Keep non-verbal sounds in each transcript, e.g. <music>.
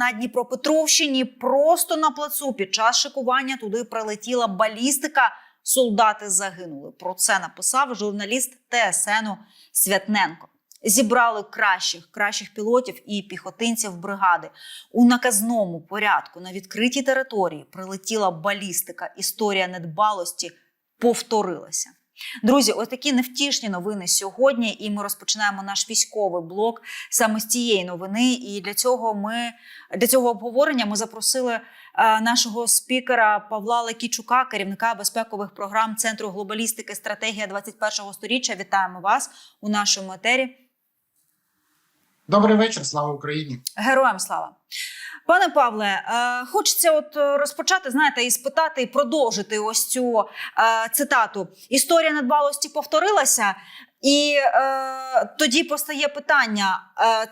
на Дніпропетровщині просто на плацу під час шикування туди прилетіла балістика. Солдати загинули. Про це написав журналіст ТСНу Святненко. Зібрали кращих, кращих пілотів і піхотинців бригади у наказному порядку на відкритій території. Прилетіла балістика. Історія недбалості повторилася. Друзі, ось такі невтішні новини сьогодні. І ми розпочинаємо наш військовий блок саме з цієї новини. І для цього ми для цього обговорення ми запросили е, нашого спікера Павла Лекічука, керівника безпекових програм Центру глобалістики стратегія 21-го сторіччя. Вітаємо вас у нашому етері. Добрий вечір, слава Україні. Героям слава. Пане Павле, е, хочеться от е, розпочати, знаєте, і спитати, і продовжити ось цю е, цитату. Історія недбалості повторилася, і е, тоді постає питання: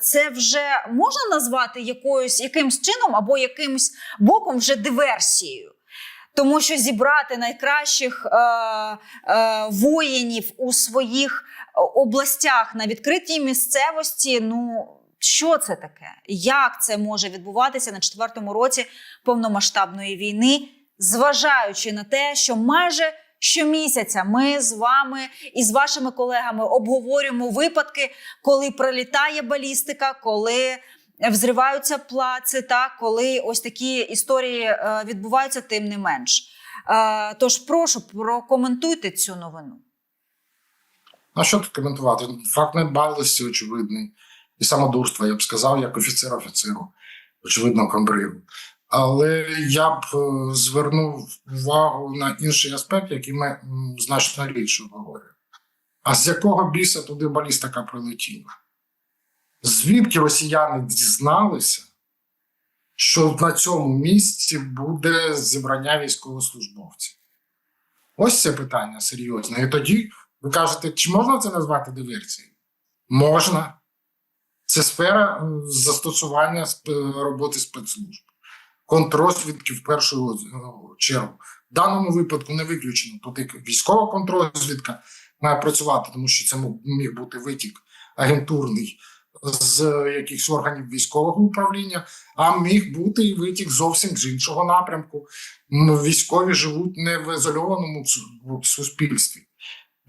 це вже можна назвати якоюсь якимсь чином або якимсь боком вже диверсією? Тому що зібрати найкращих е, е, воїнів у своїх областях на відкритій місцевості, ну що це таке? Як це може відбуватися на четвертому році повномасштабної війни, зважаючи на те, що майже щомісяця ми з вами і з вашими колегами обговорюємо випадки, коли прилітає балістика, коли взриваються плаци, та коли ось такі історії е, відбуваються, тим не менш. Е, тож прошу прокоментуйте цю новину. А що тут коментувати? Факт недбалості очевидний. І самодурства, я б сказав, як офіцер офіцеру, очевидно, комбригу. Але я б е, звернув увагу на інший аспект, який ми значно рідше обговорюємо. А з якого біса туди балістика прилетіла? Звідки росіяни дізналися, що на цьому місці буде зібрання військовослужбовців? Ось це питання серйозне. І тоді ви кажете, чи можна це назвати диверсією? Можна. Це сфера застосування роботи спецслужб. Контрозвідки в першу е, чергу. В даному випадку не виключено. Тут і військова контрозвідка має працювати, тому що це міг бути витік агентурний з якихось органів військового управління, а міг бути і витік зовсім з іншого напрямку. Військові живуть не в ізольованому суспільстві.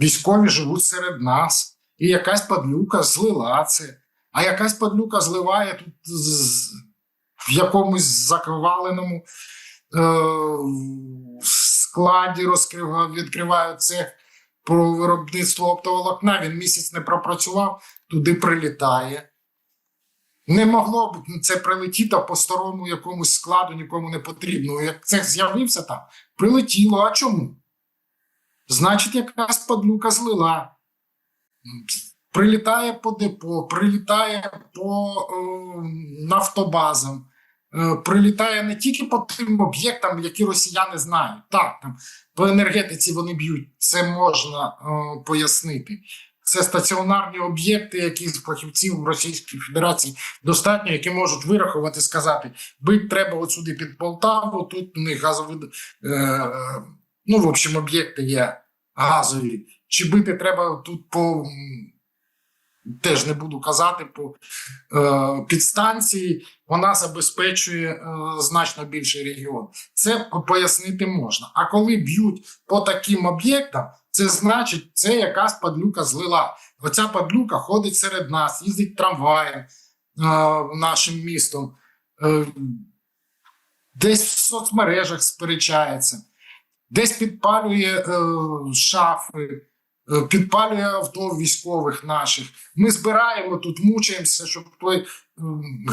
Військові живуть серед нас, і якась падлюка злила це. А якась падлюка зливає тут в якомусь закваленому е, складі, розкрив, відкриває цех про виробництво оптоволокна. Він місяць не пропрацював, туди прилітає. Не могло б це прилетіти по старому якомусь складу, нікому не потрібно. Як цех з'явився там, прилетіло. А чому? Значить, якась падлюка злила. Прилітає по депо, прилітає по е, нафтобазам, е, прилітає не тільки по тим об'єктам, які росіяни знають. Так, там по енергетиці вони б'ють, це можна е, пояснити. Це стаціонарні об'єкти, які з фахівців Російської Федерації достатньо, які можуть вирахувати, сказати, бить треба от сюди під Полтаву, тут у них газовий, е, ну, в общем, об'єкти є газові. Чи бити треба тут по теж не буду казати по е, підстанції, вона забезпечує е, значно більший регіон. Це пояснити можна. А коли б'ють по таким об'єктам, це значить, це якась падлюка злила. Оця падлюка ходить серед нас, їздить трамваєм е, нашим містом, е, десь в соцмережах сперечається, десь підпалює е, шафи підпалює авто військових наших. Ми збираємо тут, мучаємося, щоб той ем,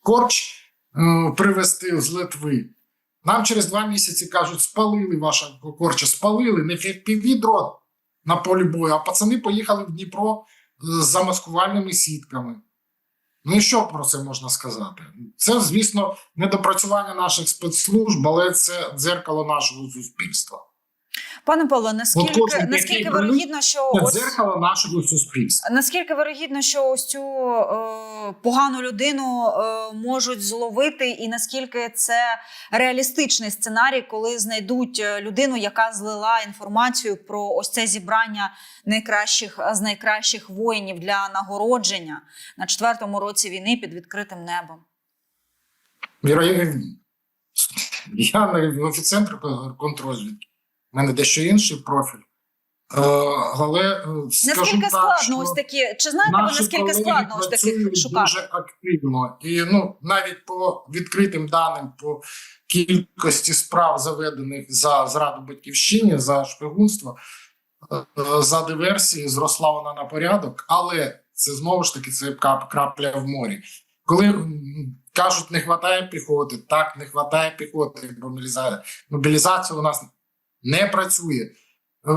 корч е, привезти з Литви. Нам через два місяці кажуть, спалили вашого корча, спалили, не дрон на полі бою, а пацани поїхали в Дніпро з замаскувальними сітками. Ну і що про це можна сказати? Це, звісно, недопрацювання наших спецслужб, але це дзеркало нашого суспільства. Пане Павло, наскільки, кожен наскільки вирогідно, що ось, дзеркало нашого суспільства. наскільки вирогідно, що ось цю е, погану людину е, можуть зловити, і наскільки це реалістичний сценарій, коли знайдуть е, людину, яка злила інформацію про ось це зібрання найкращих з найкращих воїнів для нагородження на четвертому році війни під відкритим небом? Віро- Я не офіцер контрозвідки. Мене дещо інший профіль. Е, але е, скажу Наскільки так, складно що ось такі? Чи знаєте ви наскільки складно ось таких шукати? дуже активно. І ну навіть по відкритим даним по кількості справ заведених за зраду батьківщині, за шпигунство, е, за диверсії, зросла вона на порядок, але це знову ж таки це крапля в морі. Коли кажуть, не вистачає піхоти, так не вистачає піхоти, мобілізація. Мобілізація у нас не працює. Е,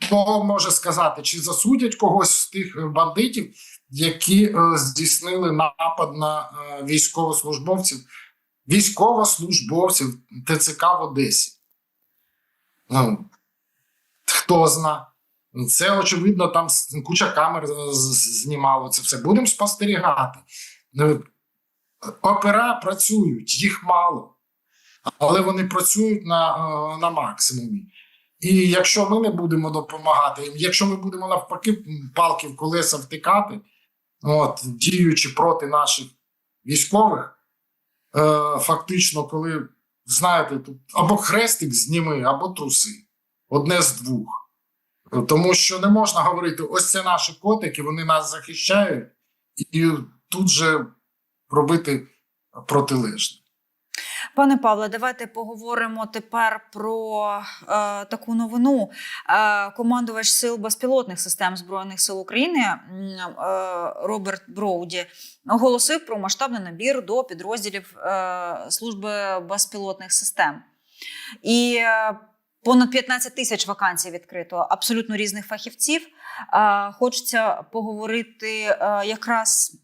Хто може сказати, чи засудять когось з тих е, бандитів, які е, здійснили напад на військовослужбовців, військовослужбовців ТЦК в Одесі? Ну, хто зна? Це очевидно, там куча камер знімало це все. Будемо спостерігати. Опера працюють, їх мало, але вони працюють на, е, на максимумі. І якщо ми не будемо допомагати, їм, якщо ми будемо навпаки палки в колеса втикати, от, діючи проти наших військових, е, фактично, коли знаєте, тут або хрестик зніми, або труси. Одне з двох. Тому що не можна говорити: ось це наші котики, вони нас захищають, і тут же робити протилежне. Пане Павле, давайте поговоримо тепер про е, таку новину. Е, командувач сил безпілотних систем збройних сил України е, Роберт Броуді оголосив про масштабний набір до підрозділів е, служби безпілотних систем. І е, понад 15 тисяч вакансій відкрито абсолютно різних фахівців. Е, хочеться поговорити е, якраз.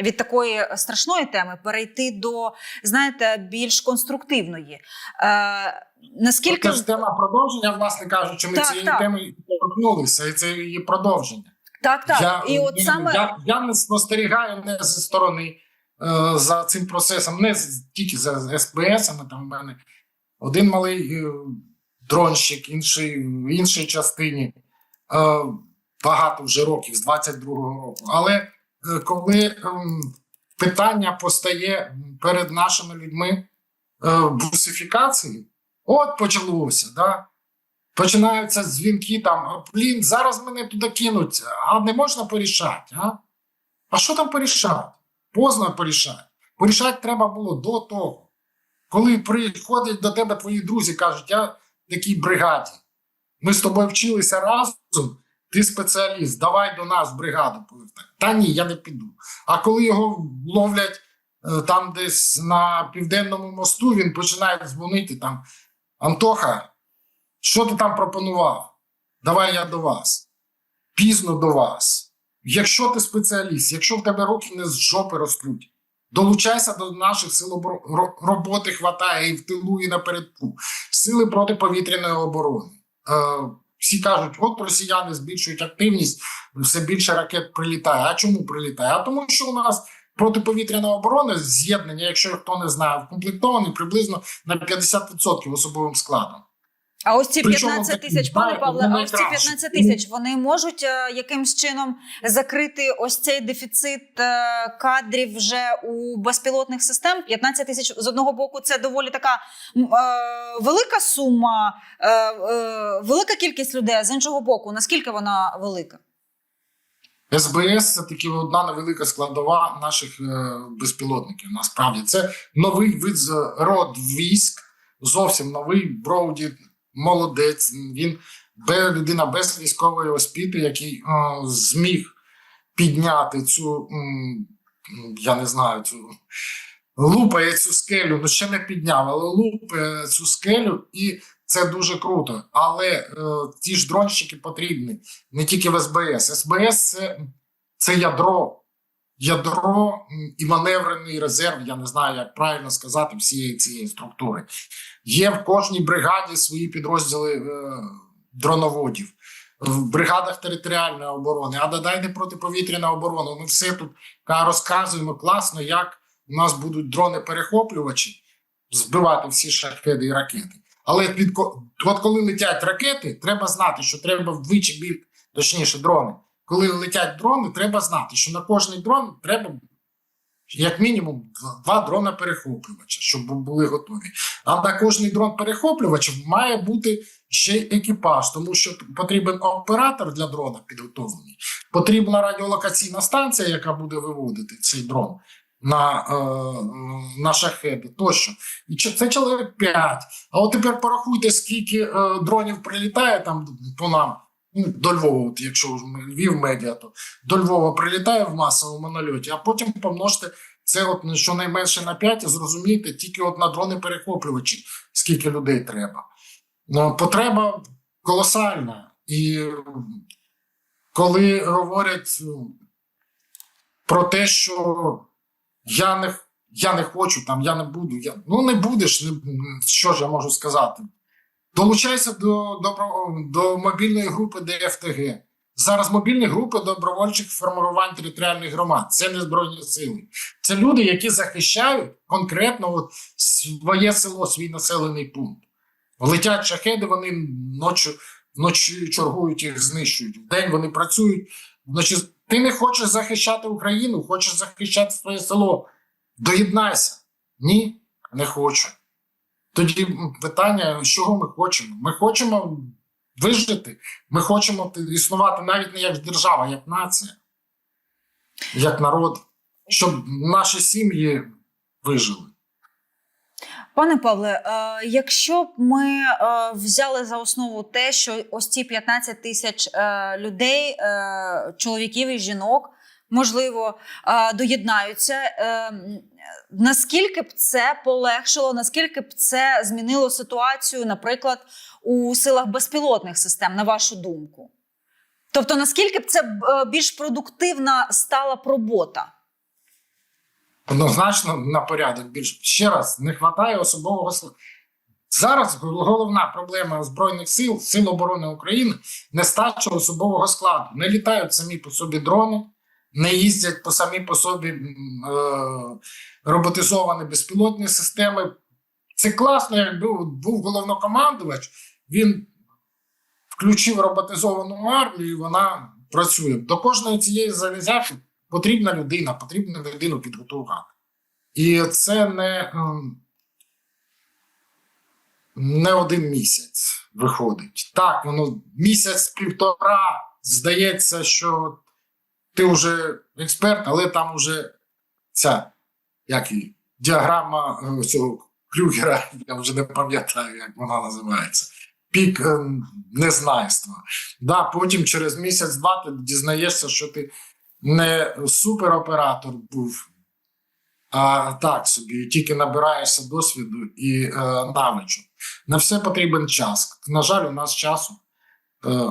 Від такої страшної теми перейти до знаєте більш конструктивної. Е, наскільки Це ж тема продовження, власне кажучи, ми Так, цієї так. теми торкнулися, і це її продовження. так, так, Я, і от я, саме я, я не спостерігаю не зі сторони е, за цим процесом, не тільки за СБС, а там в мене один малий е, дронщик, інший в іншій частині. Е, багато вже років, з 22-го року. Але е, коли ем, питання постає перед нашими людьми е, бусифікації, от почалося, да? Починаються дзвінки там, блін, зараз мене туди кинуть, а не можна порішати, а? А що там порішати? Поздно порішати. Порішати треба було до того. Коли приходять до тебе твої друзі, кажуть, я в такій бригаді. Ми з тобою вчилися разом, ти спеціаліст, давай до нас бригаду. Та ні, я не піду. А коли його ловлять е, там десь на південному мосту, він починає дзвонити там. Антоха, що ти там пропонував? Давай я до вас. Пізно до вас. Якщо ти спеціаліст, якщо в тебе руки не з жопи ростуть, долучайся до наших сил роботи хватає і в тилу, і напередку. Сили протиповітряної оборони. Всі кажуть, от росіяни збільшують активність, все більше ракет прилітає. А чому прилітає? А тому, що у нас протиповітряна оборона з'єднання, якщо хто не знає, вкомплектований приблизно на 50% особовим складом. А ось ці Причому 15 тисяч, пане Павле, а ось ці найкраще. 15 тисяч вони можуть е, якимсь чином закрити ось цей дефіцит е, кадрів вже у безпілотних систем. 15 тисяч з одного боку, це доволі така е, велика сума, е, е, велика кількість людей. З іншого боку, наскільки вона велика? СБС це таки одна невелика складова наших е, безпілотників. Насправді це новий вид з род військ, зовсім новий. Броуді молодець. Він людина без військової освіти, який е, зміг підняти цю, я не знаю, цю лупає цю скелю. Ну ще не підняв, але лупає цю скелю, і це дуже круто. Але е, ті ж дронщики потрібні не тільки в СБС. СБС це, це ядро, ядро і маневрений резерв. Я не знаю, як правильно сказати всієї цієї структури. Є в кожній бригаді свої підрозділи е, дроноводів. В бригадах територіальної оборони, а додайте протиповітряна оборона. Ми все тут розказуємо класно, як у нас будуть дрони-перехоплювачі збивати всі шахеди і ракети. Але ко- от коли летять ракети, треба знати, що треба вдвічі більше, точніше, дрони. Коли летять дрони, треба знати, що на кожний дрон треба як мінімум два дрона перехоплювача, щоб були готові. А на кожний дрон перехоплювач має бути ще екіпаж, тому що потрібен оператор для дрона підготовлений. Потрібна радіолокаційна станція, яка буде виводити цей дрон на, е, на шахеди тощо. І це чоловік 5. А от тепер порахуйте, скільки е, дронів прилітає там по нам. Ну, до Львова, от якщо Львів медіа, то до Львова прилітає в масовому нальоті, а потім помножте це от ну, щонайменше на 5 і зрозумійте тільки от на дрони перехоплювачі, скільки людей треба. Ну, потреба колосальна. І коли говорять про те, що я не, я не хочу, там, я не буду, я, ну не будеш, що ж я можу сказати. Долучайся до, добро, до мобільної групи ДФТГ. Зараз мобільні групи добровольчих формувань територіальних громад. Це не збройні сили. Це люди, які захищають конкретно от своє село, свій населений пункт. Летять шахеди, вони ночі, вночі чергують їх, знищують. Вдень вони працюють. Вночі ти не хочеш захищати Україну, хочеш захищати своє село. Доєднайся. Ні, не хочу. Тоді питання, чого ми хочемо? Ми хочемо вижити, ми хочемо існувати навіть не як держава, як нація, як народ, щоб наші сім'ї вижили. Пане Павле, е, якщо б ми е, взяли за основу те, що ось ці 15 тисяч е, людей, чоловіків і жінок, можливо, е, доєднаються, е, наскільки б це полегшило, наскільки б це змінило ситуацію, наприклад, у силах безпілотних систем, на вашу думку? Тобто, наскільки б це е, більш продуктивна стала б робота? Однозначно на порядок більше. Ще раз, не вистачає особового. Зараз головна проблема Збройних сил, Сил оборони України нестача особового складу. Не літають самі по собі дрони, не їздять по самі по собі е, роботизовані безпілотні системи. Це класно, якби був головнокомандувач, він включив роботизовану армію, і вона працює. До кожної цієї залізяки потрібна людина, потрібно людину підготувати. І це не, ем, не один місяць виходить. Так, воно місяць-півтора здається, що ти вже експерт, але там вже ця як її, діаграма е, цього Крюгера, <laughs> я вже не пам'ятаю, як вона називається. Пік е, незнайства. Да, потім через місяць-два ти дізнаєшся, що ти не супероператор був, а так собі, тільки набираєшся досвіду і е, навичок. На все потрібен час. На жаль, у нас часу е,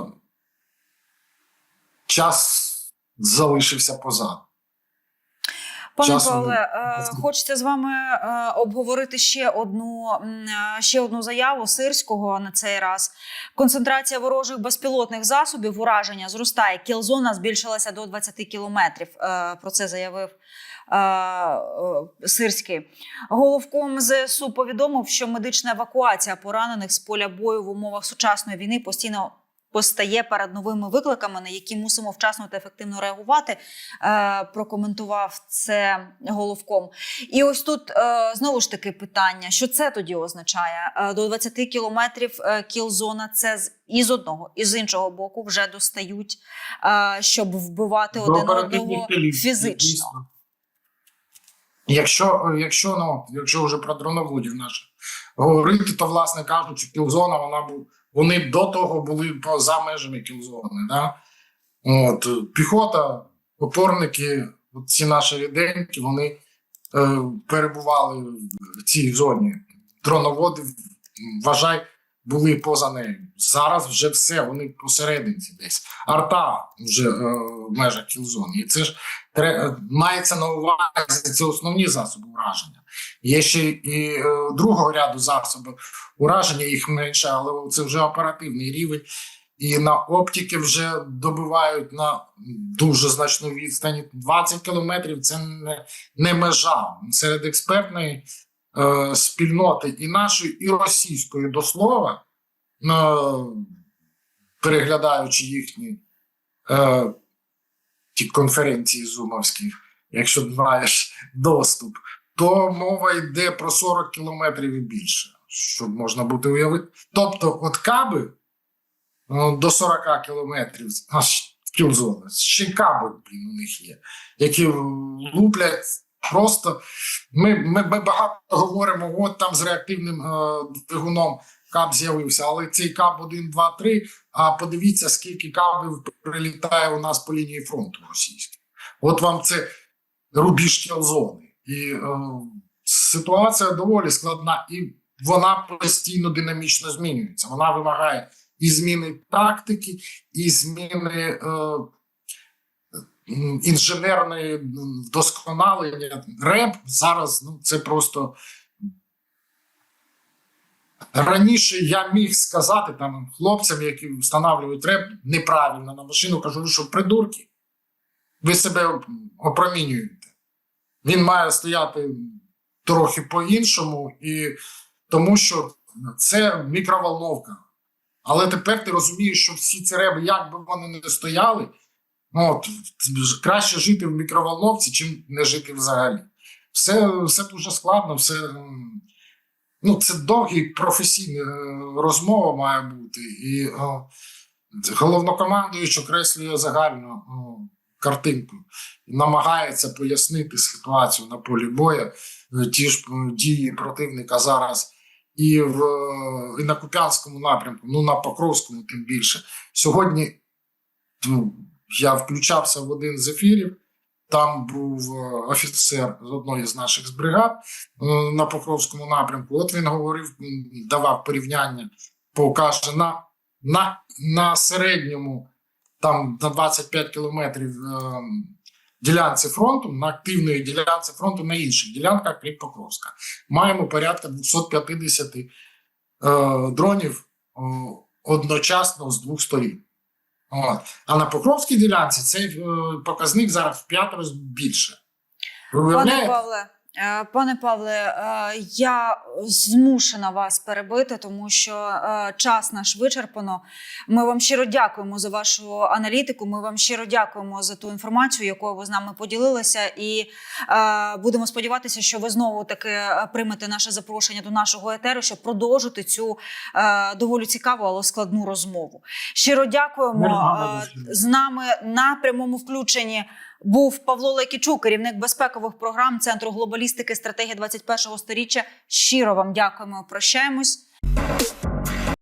час залишився позаду. Пане Павле, е, хочеться з вами е, обговорити ще одну, е, ще одну заяву сирського на цей раз. Концентрація ворожих безпілотних засобів ураження зростає. Кілзона збільшилася до 20 кілометрів. Про це заявив Сирський. Головком ЗСУ повідомив, що медична евакуація поранених з поля бою в умовах сучасної війни постійно. Постає перед новими викликами, на які мусимо вчасно та ефективно реагувати. Е, прокоментував це головком. І ось тут е, знову ж таки питання: що це тоді означає? Е, до 20 кілометрів кілзона це з і з одного, і з іншого боку вже достають, щоб вбивати До один одного фізично. Якщо, якщо, ну, якщо вже про дроноводів наших говорити, то, власне кажучи, кілзона, вона вони до того були поза межами кілзони. Да? От, піхота, опорники, ці наші ріденькі, вони е, перебували в цій зоні. Дроноводи, вважай, були поза нею. Зараз вже все, вони посерединці десь. Арта вже е, в межах кілзони. І це ж тре- мається на увазі це основні засоби ураження. Є ще і е, другого ряду засобів ураження, їх менше, але це вже оперативний рівень. І на оптики вже добивають на дуже значну відстані. 20 кілометрів це не, не межа серед експертної е, спільноти і нашої, і російської до слова, ну, переглядаючи їхні е, ті конференції зумовські, якщо знаєш доступ, то мова йде про 40 кілометрів і більше, щоб можна бути уявити. Тобто, от каби ну, до 40 кілометрів аж кілзона, ще каби блін, у них є, які луплять просто. Ми, ми, ми багато говоримо, от там з реактивним е, двигуном каб з'явився, але цей каб 1, 2, 3, а подивіться, скільки кабів прилітає у нас по лінії фронту російській. От вам це рубіж кілзони. І е, ситуація доволі складна, і вона постійно динамічно змінюється. Вона вимагає і зміни тактики, і зміни е, м, інженерної вдосконалення. РЕБ зараз ну, це просто. Раніше я міг сказати там хлопцям, які встановлюють реп неправильно на машину, кажу, що придурки, ви себе опромінюєте. Він має стояти трохи по-іншому, і тому що це мікроволновка. Але тепер ти розумієш, що всі ці реби, як би вони не стояли, ну, от, краще жити в мікроволновці, чим не жити взагалі. Все, все дуже складно, все. Ну, це довгий професійна е, розмова має бути. І о, головнокомандуючий окреслює загальну о, картинку намагається пояснити ситуацію на полі бою. Е, Ті ж е, дії противника зараз і в і на Куп'янському напрямку, ну на Покровському, тим більше. Сьогодні ну, я включався в один з ефірів. Там був е, офіцер з одної з наших з бригад е, на Покровському напрямку. От він говорив, давав порівняння, покаже на, на, на середньому, там на 25 кілометрів е, ділянці фронту, на активної ділянці фронту на інших ділянках, крім Покровська. Маємо порядка 250 е, дронів е, одночасно з двох сторін. От. А на Покровській ділянці цей е, показник зараз в п'ятеро більше. Ви Пане? Павле, пане Павле, е, я змушена вас перебити, тому що е, час наш вичерпано. Ми вам щиро дякуємо за вашу аналітику. Ми вам щиро дякуємо за ту інформацію, якою ви з нами поділилися, і е, будемо сподіватися, що ви знову таки е, приймете наше запрошення до нашого етеру, щоб продовжити цю е, доволі цікаву, але складну розмову. Щиро дякуємо. Е. З нами на прямому включенні був Павло Лекічук, керівник безпекових програм Центру глобалістики стратегія 21-го сторіччя. Щиро вам дякуємо. Прощаємось.